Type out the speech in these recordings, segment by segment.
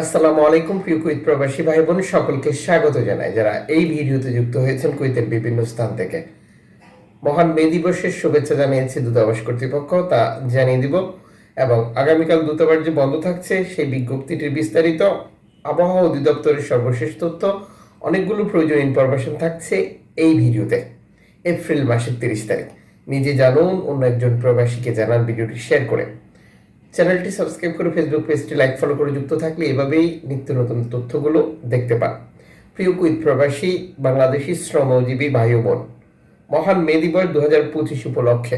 আসসালামু আলাইকুম, প্রিয় কুইত প্রবাসী ভাই বোন সকলকে স্বাগত জানাই। যারা এই ভিডিওতে যুক্ত হয়েছেন কুইতের বিভিন্ন স্থান থেকে। মহান মে দিবসের শুভেচ্ছা জানিয়েছি দূতাবাস কর্তৃপক্ষ, তা জানিয়ে দিব। এবং আগামীকাল দূতাবাস যে বন্ধ থাকছে, সেই বিজ্ঞপ্তিটির বিস্তারিত আবহাওয়া অধিদপ্তরের সর্বশেষ তথ্য, অনেকগুলো প্রয়োজনীয় ইনফরমেশন থাকছে এই ভিডিওতে। এপ্রিল মাসের তিরিশ তারিখ। নিজে জানুন, অন্য একজন প্রবাসীকে জানান, ভিডিওটি শেয়ার করে। চ্যানেলটি সাবস্ক্রাইব করে ফেসবুক পেজটি লাইক ফলো করে যুক্ত থাকলে এভাবেই নিত্য নতুন তথ্যগুলো দেখতে পান। প্রিয় কুইত প্রবাসী, বাংলাদেশি শ্রমজীবী ভাই বোন, মহান মে দিবস দু হাজার পঁচিশ উপলক্ষে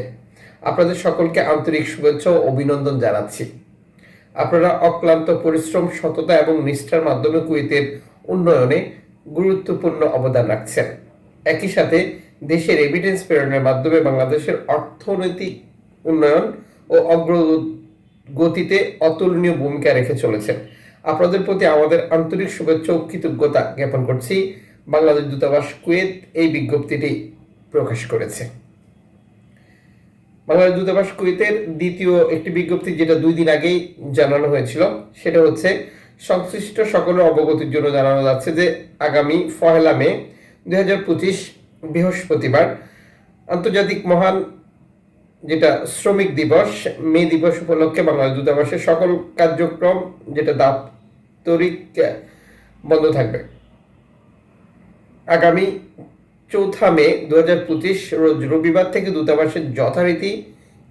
আপনাদের সকলকে আন্তরিক শুভেচ্ছা ও অভিনন্দন জানাচ্ছি। আপনারা অক্লান্ত পরিশ্রম, সততা এবং নিষ্ঠার মাধ্যমে কুয়েতের উন্নয়নে গুরুত্বপূর্ণ অবদান রাখছেন। একই সাথে দেশের এভিডেন্স প্রেরণের মাধ্যমে বাংলাদেশের অর্থনৈতিক উন্নয়ন ও অগ্রগতিতে অতুলনীয় ভূমিকা রেখে চলেছেন। আপনাদের প্রতি আমাদের আন্তরিক শুভেচ্ছা ও কৃতজ্ঞতা জ্ঞাপন করছি। বাংলাদেশ দূতাবাস কুয়েত এই বিজ্ঞপ্তিটি প্রকাশ করেছে। বাংলাদেশ দূতাবাস কুয়েতের দ্বিতীয় একটি বিজ্ঞপ্তি যেটা দুই দিন আগেই জানানো হয়েছিল, সেটা হচ্ছে, সংশ্লিষ্ট সকলের অবগতির জন্য জানানো যাচ্ছে যে আগামী পহেলা মে দুই হাজার পঁচিশ বৃহস্পতিবার আন্তর্জাতিক মহান যেটা শ্রমিক দিবস, মে দিবস উপলক্ষে বাংলাদেশ দূতাবাসের সকল কার্যক্রম, যেটা দাপ্তরিক বন্ধ থাকবে। আগামী চৌঠা মে দু হাজার পঁচিশ, রোজ রবিবার থেকে দূতাবাসের যথারীতি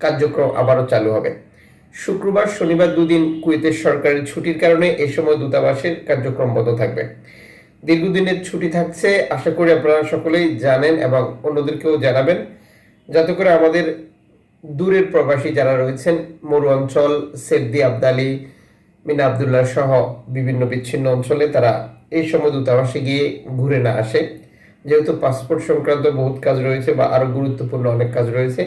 কার্যক্রম আবারও চালু হবে। শুক্রবার, শনিবার দুদিন কুয়েতের সরকারের ছুটির কারণে এই সময় দূতাবাসের কার্যক্রম বন্ধ থাকবে। দীর্ঘদিনের ছুটি থাকছে, আশা করি আপনারা সকলেই জানেন এবং অন্যদেরকেও জানাবেন। যাতে করে আমাদের দূরের প্রবাসী যারা রয়েছেন, মরু অঞ্চল, সেদ্দি, আবদালি, মিনা আবদুল্লাহ সহ বিভিন্ন বিচ্ছিন্ন অঞ্চলে তারা এই সময় দূতাবাসে গিয়ে ঘুরে না আসে। যেহেতু পাসপোর্ট সংক্রান্ত বহুত কাজ রয়েছে বা আরও গুরুত্বপূর্ণ অনেক কাজ রয়েছে,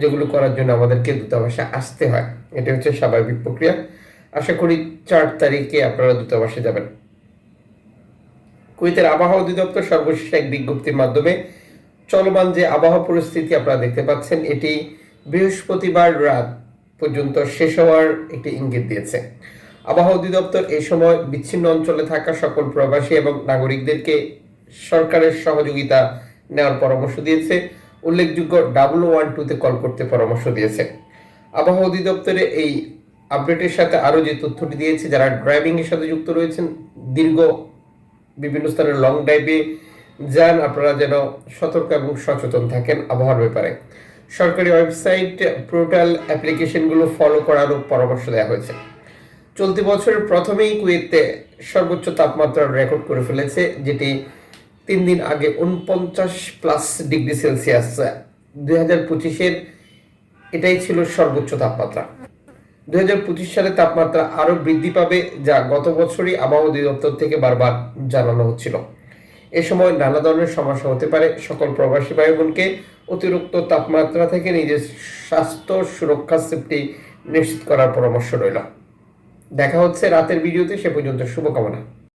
যেগুলো করার জন্য আমাদেরকে দূতাবাসে আসতে হয়। এটা হচ্ছে স্বাভাবিক প্রক্রিয়া। আশা করি চার তারিখে আপনারা দূতাবাসে যাবেন। কুয়েতের আবহাওয়া অধিদপ্তর সর্বশেষ এক বিজ্ঞপ্তির মাধ্যমে চলমান যে আবহাওয়া পরিস্থিতি আপনারা দেখতে পাচ্ছেন, এটি বৃহস্পতিবার রাত পর্যন্ত শেষ হওয়ার একটি ইঙ্গিত দিয়েছে। আবহাওয়া অধিদপ্তর এই সময় বিচ্ছিন্ন অঞ্চলে থাকা সকল প্রবাসী এবং নাগরিকদেরকে সরকারের সহযোগিতা নেওয়ার পরামর্শ দিয়েছে। উল্লেখযোগ্য ডাবল ওয়ান টুতে কল করতে পরামর্শ দিয়েছে। আবহাওয়া অধিদপ্তরে এই আপডেটের সাথে আরও যে তথ্যটি দিয়েছে, যারা ড্রাইভিংয়ের সাথে যুক্ত রয়েছেন, দীর্ঘ বিভিন্ন স্থানে লং ড্রাইভে যান, আপনারা যেন সতর্ক এবং সচেতন থাকেন আবহাওয়ার ব্যাপারে। সরকারি ওয়েবসাইট পোর্টাল অ্যাপ্লিকেশনগুলো ফলো করারও পরামর্শ দেওয়া হয়েছে। চলতি বছরের প্রথমেই কুয়েতে সর্বোচ্চ তাপমাত্রা রেকর্ড করে ফেলেছে, যেটি তিন দিন আগে উনপঞ্চাশ প্লাস ডিগ্রি সেলসিয়াস। দুই হাজার পঁচিশের এটাই ছিল সর্বোচ্চ তাপমাত্রা। দুই হাজার পঁচিশ সালে তাপমাত্রা আরও বৃদ্ধি পাবে, যা গত বছরই আবহাওয়া অধিদপ্তর থেকে বারবার জানানো হচ্ছিল। এ সময় নানা ধরনের সমস্যা হতে পারে। সকল প্রবাসী ভাই বোনকে অতিরিক্ত তাপমাত্রা থেকে নিজের স্বাস্থ্য সুরক্ষা, সেফটি নিশ্চিত করার পরামর্শ রইল। দেখা হচ্ছে রাতের ভিডিওতে। সে পর্যন্ত শুভকামনা।